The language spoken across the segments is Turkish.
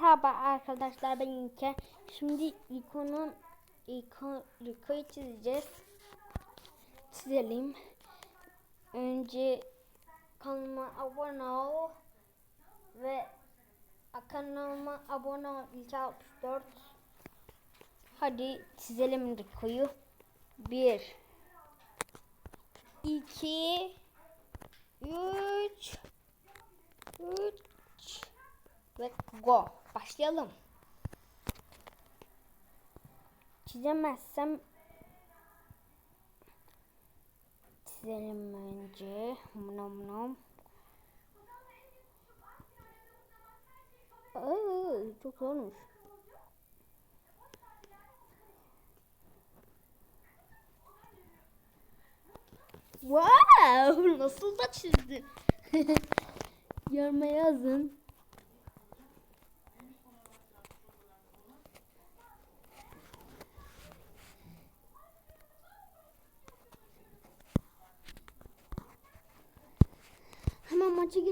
Merhaba arkadaşlar ben İlke. Şimdi ikonun ikon, ikoyu çizeceğiz. Çizelim. Önce kanalıma abone ol ve kanalıma abone ol İlke 64. Hadi çizelim Riko'yu. 1 2 3 3 ve go. Başlayalım. Çizemezsem çizelim önce. Nom nom. Çok zormuş. Wow! Nasıl da çizdin? Yoruma yazın.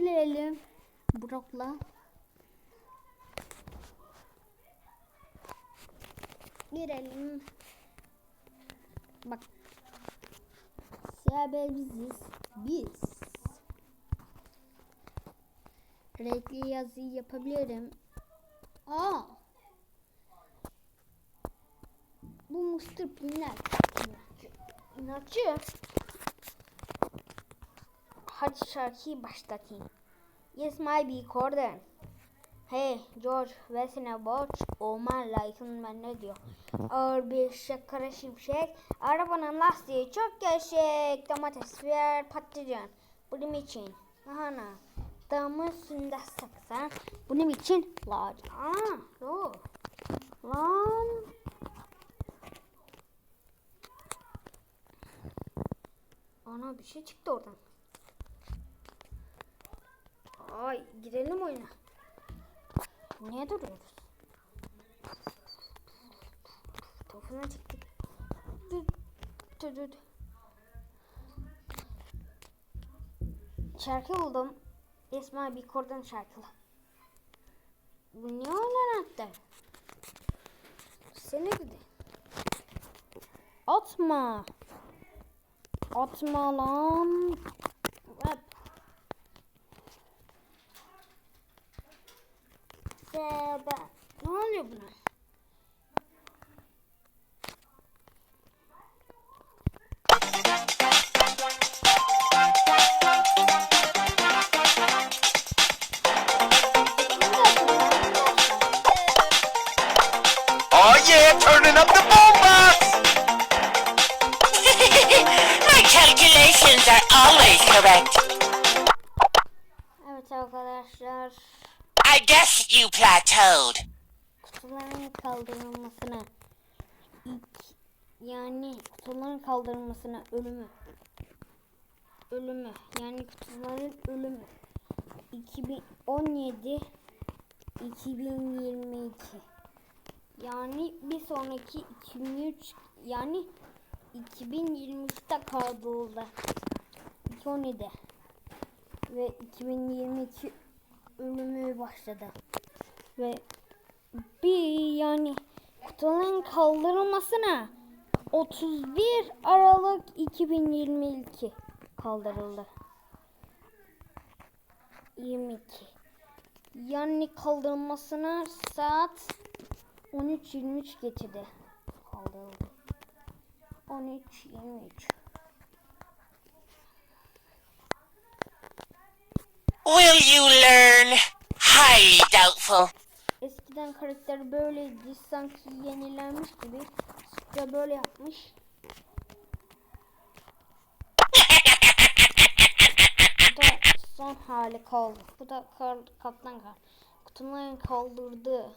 Girelim. Brock'la. Girelim. Bak. Siyah biziz. Biz. Renkli yazıyı yapabilirim. Aa. Bu Mr. Pinler. İnatçı. İnatçı. Hadi şarkıyı başlatayım. Yes my be Corden. Hey George versene borç. Oman like'ın ben ne diyor? Ağır bir şakara şimşek. Arabanın lastiği çok gevşek. Domates biber patlıcan. Bunun için. Lahana. Damın suyunda saksan. Bunun için lac. Aa, dur. Lan. Ana bir şey çıktı oradan. Ay girelim oyuna. Niye duruyoruz? Telefona çıktık. Şarkı buldum. İsmail bir kordan şarkılı. Bu niye oynan attı? Seni dedi. Atma. Atma lan. Hop. Seba. Ne oluyor Kutuların kaldırılmasına ilk yani kutuların kaldırılmasına ölümü ölümü yani kutuların ölümü. 2017 2022 yani bir sonraki 2003 yani 2023'te kaldırıldı. 2017 ve 2022 ölümü başladı. Ve bir yani kutuların kaldırılmasına 31 Aralık 2022 kaldırıldı. 22. Yani kaldırılmasına saat 13.23 geçidi. Kaldırıldı. 13.23. Will you learn? Highly doubtful. Eskiden karakter böyleydi. Sanki yenilenmiş gibi. Ya böyle yapmış. Bu da son hali kaldı. Bu da kar, kaptan kar. Kutuların kaldırdı.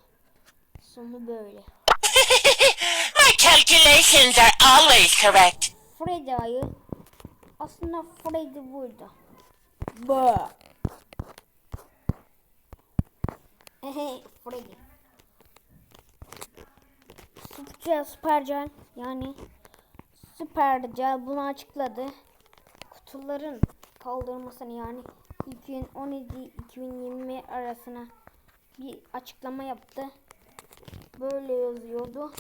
Sonu böyle. My calculations are always correct. Freddy ayı. Aslında Freddy burada. Ba. Ehe Freddy. Süper Süpercel yani Süpercel bunu açıkladı. Kutuların kaldırmasını yani 2017-2020 arasına bir açıklama yaptı. Böyle yazıyordu.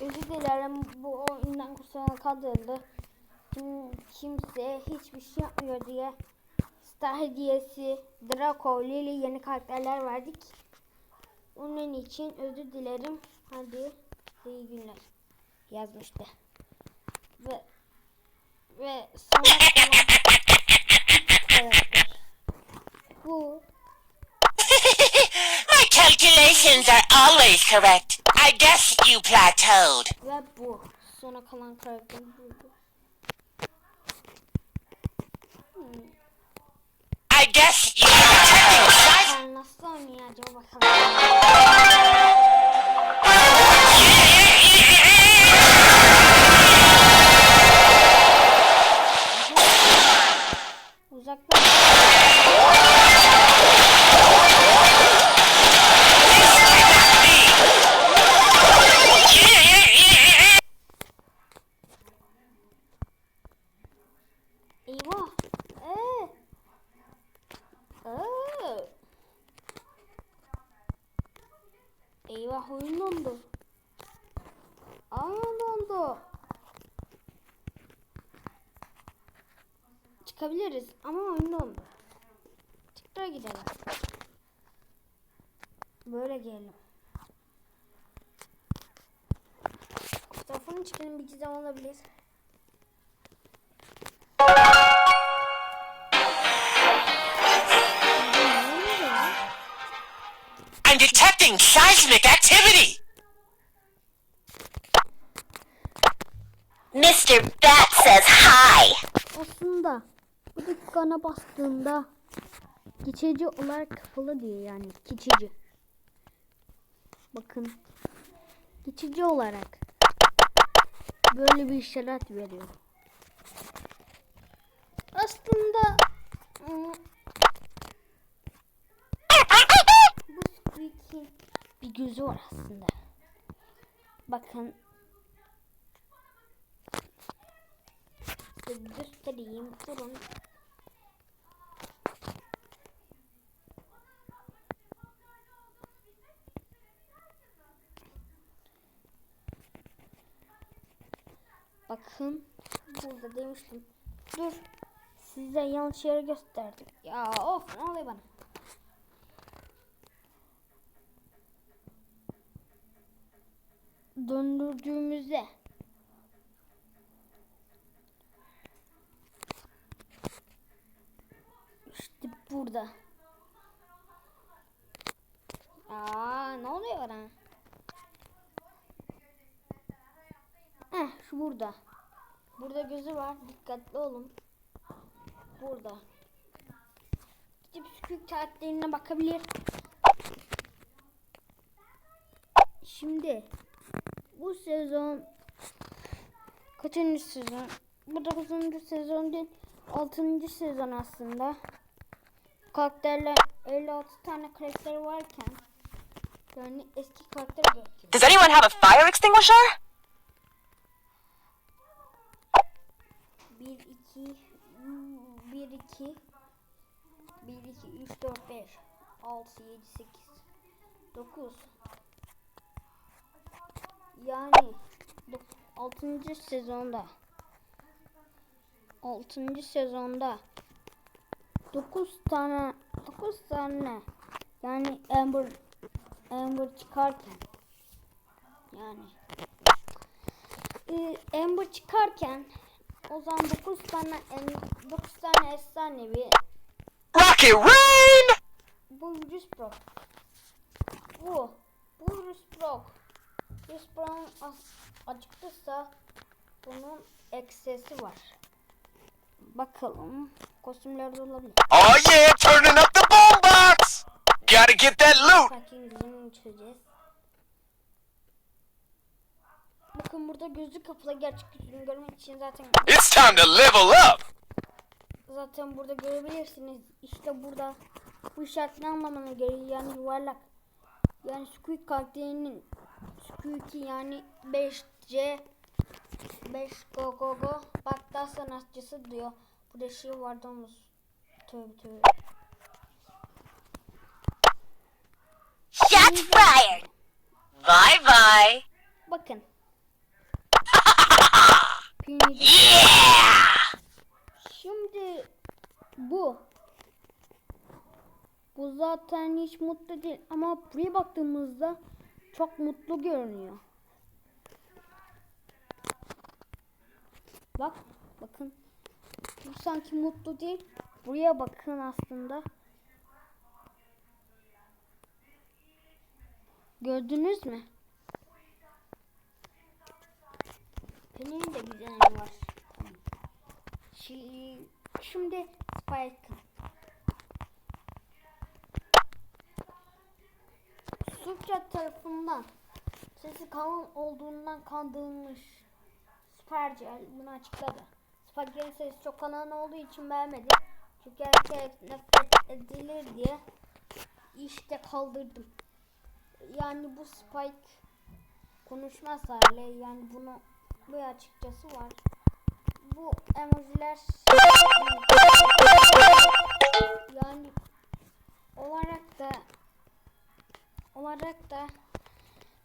Özür dilerim bu oyundan kusura kaldırıldı. Kim, kimse hiçbir şey yapmıyor diye Star hediyesi Draco, Lily yeni karakterler verdik. Onun için özür dilerim. Hadi iyi günler yazmıştı. Ve ve sonra kalan karakter. Bu My calculations are always correct. I guess you plateaued. ve bu. Sonra kalan karakter bu. Hmm. I guess you size. Ben nasıl oynayacağım bakalım. Eyvah oyun dondu. Aa dondu. Çıkabiliriz ama oyun dondu. Tekrar gidelim. Böyle gelelim. Fotoğrafını çıkalım bir gizem olabilir. Oluyor? I'm detecting seismic activity. Mr. Bat says hi. Aslında bu dükkana bastığında geçici olarak kapalı diyor yani geçici. Bakın geçici olarak böyle bir işaret veriyor. Aslında bu Squeaky'in bir gözü var aslında. Bakın göstereyim. Durun. Bakın burada demiştim. Dur. Size yanlış yere gösterdim. Ya of ne oluyor bana? Döndürdüğümüzde İşte burada. Aa ne oluyor bana? Eh şu burada. Burada gözü var. Dikkatli olun. Burada. Gidip sükük tatillerine bakabilir. Şimdi bu sezon kaçıncı sezon? Bu 9. sezon değil. 6. sezon aslında. Karakterler 56 tane karakter varken yani eski karakter bırakıyor. Does anyone have a fire extinguisher? 1 2 1 2 1 2 3 4 5 6 7 8 9 yani 6. sezonda 6. sezonda 9 tane 9 tane yani Amber Amber çıkarken yani e, Amber çıkarken o zaman 9 tane 9 tane efsanevi Rocket Rain bu virüs bro. Bu bu virüs bro. 100 puan bunun eksesi var. Bakalım. Kostümlerde olabilir. Oh yeah, turning up the bomb box. Gotta get that loot. Sakin bizim çözeceğiz. Bakın burada gözlü kapalı gerçek yüzünü görmek için zaten... It's time to level up. Zaten burada görebilirsiniz. İşte burada bu işaretin anlamına geliyor yani yuvarlak. Yani Squid karakterinin Squeak'i yani 5C 5 go go go Hatta sanatçısı diyor. Burada şey vardı omuz. Tövbe tövbe. Shots fired. Bye bye. Bakın. Yeah! Şimdi bu. Bu zaten hiç mutlu değil ama buraya baktığımızda çok mutlu görünüyor. Bak, bakın. Bu sanki mutlu değil. Buraya bakın aslında. Gördünüz mü? Benim de güzel var. Şi- Şimdi Spike'ın. Suçra tarafından sesi kalın olduğundan kandırılmış. Supercell bunu açıkladı. Spike'ın sesi çok kalın olduğu için beğenmedi. Çünkü erkek nefret edilir diye işte kaldırdım. Yani bu Spike konuşmaz hale yani bunu bir açıkçası var. Bu emojiler yani olarak da olarak da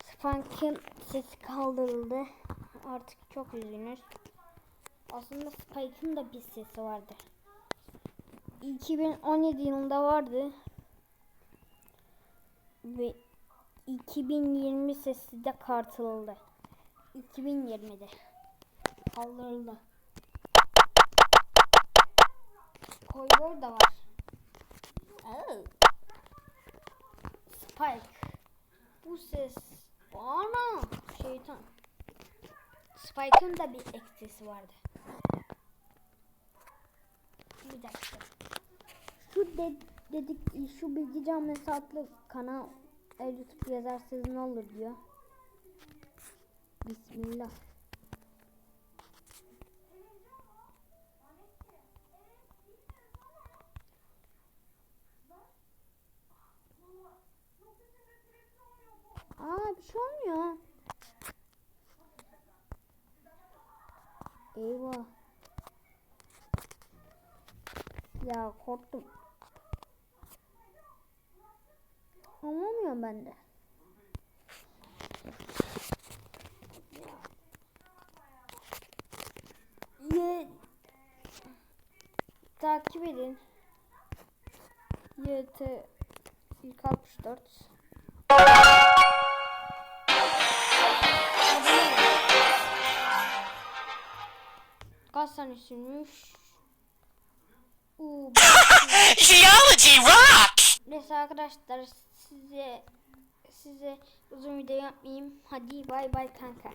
Spike'ın sesi kaldırıldı. Artık çok üzgünüz. Aslında Spike'ın da bir sesi vardı. 2017 yılında vardı. Ve 2020 sesi de kartıldı. 2020'de kaldırıldı. Koyvor da var. Oh. Spike. Bu ses bana şeytan. Spike'ın da bir eksisi vardı. Bir dakika. Şu de, dedik şu bilgi cam hesaplı kanal e, YouTube yazarsanız ne olur diyor. Bismillah. Aa bir şey olmuyor. Eyvah. Ya korktum. Anlamıyorum ben de. Ye takip edin. YT 164 Kaç tane sürmüş? Uuu, Geology rocks! Neyse arkadaşlar size size uzun video yapmayayım. Hadi bay bay kanka.